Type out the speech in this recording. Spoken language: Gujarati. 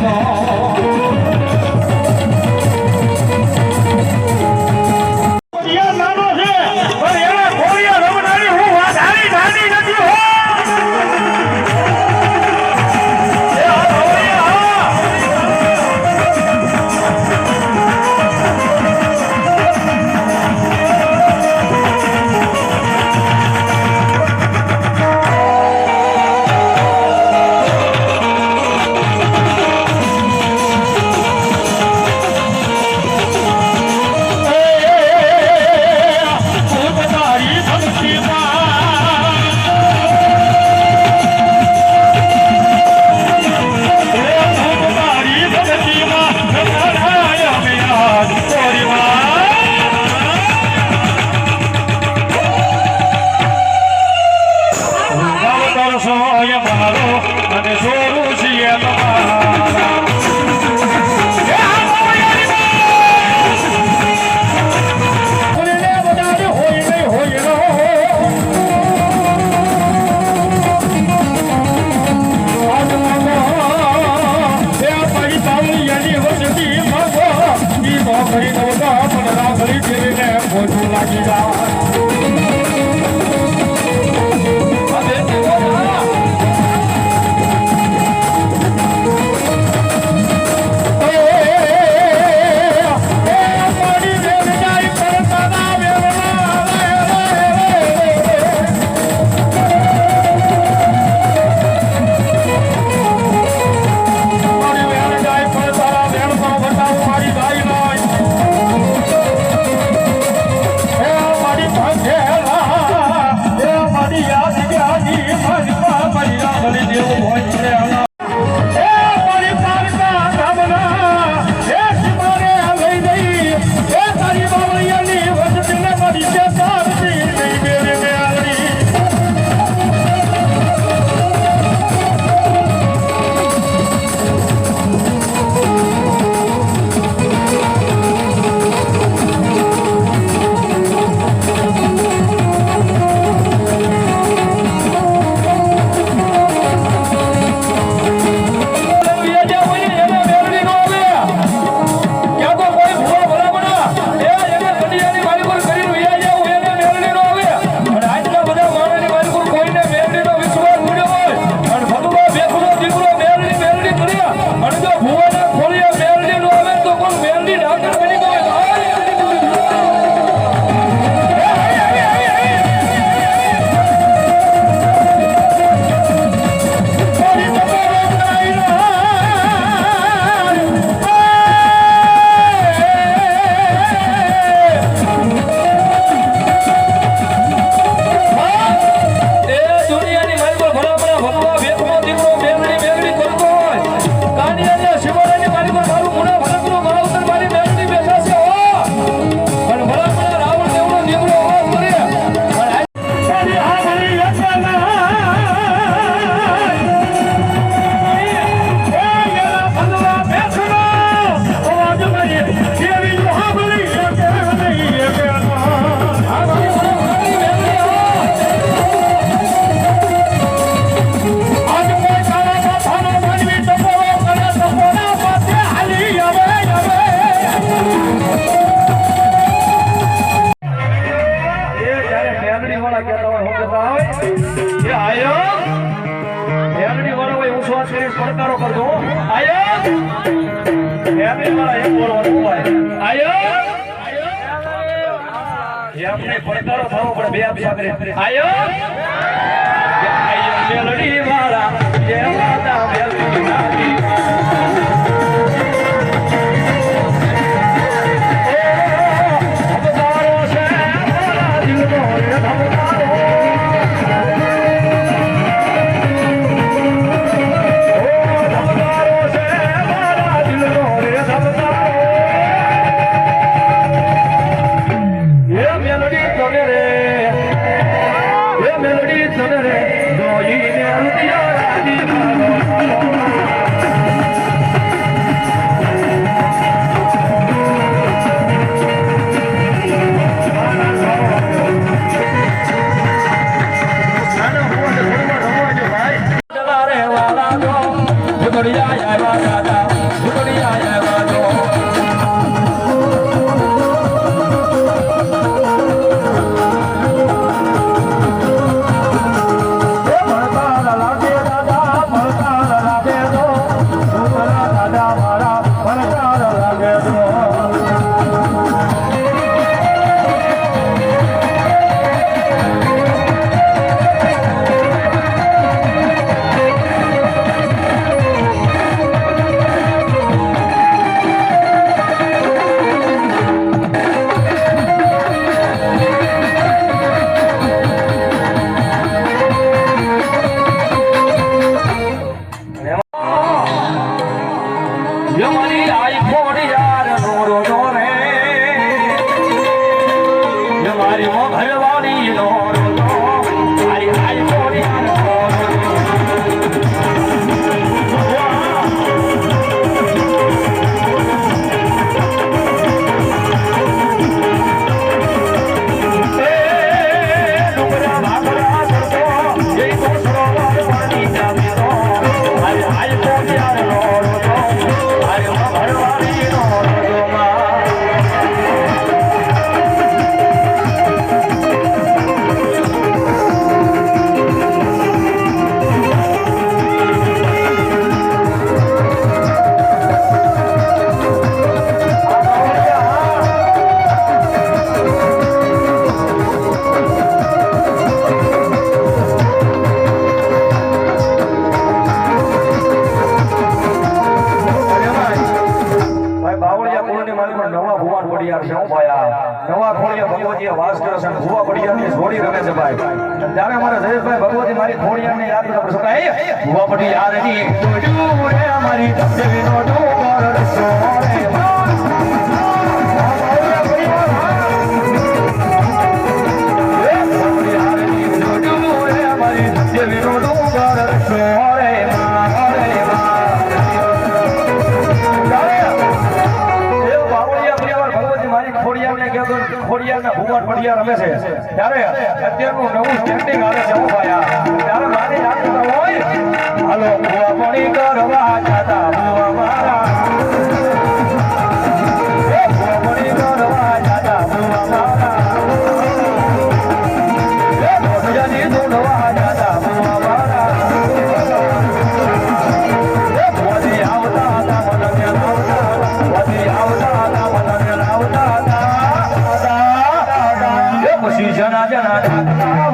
Bible. પડકારો થવો પણ બે આપસા કરી આયો આયો? ભરવાડી નો થોડી વખત છે ભાઈ. ત્યારે અમારા જયેશભાઈ ભગવતી મારી થોડી યાદ યાદ કરતા પ્રસંગ ભુવા પટી યાદની અમારી ઘુવટ પડિયા રમે છે. ત્યારે અત્યારનું નવું સ્ટેન્ડિંગ આવે છે ઉભાયા ત્યારે મારી યાદ હોય, હાલો, ભૂવા પડી કરવા જાતા ભૂવા મારા I la la la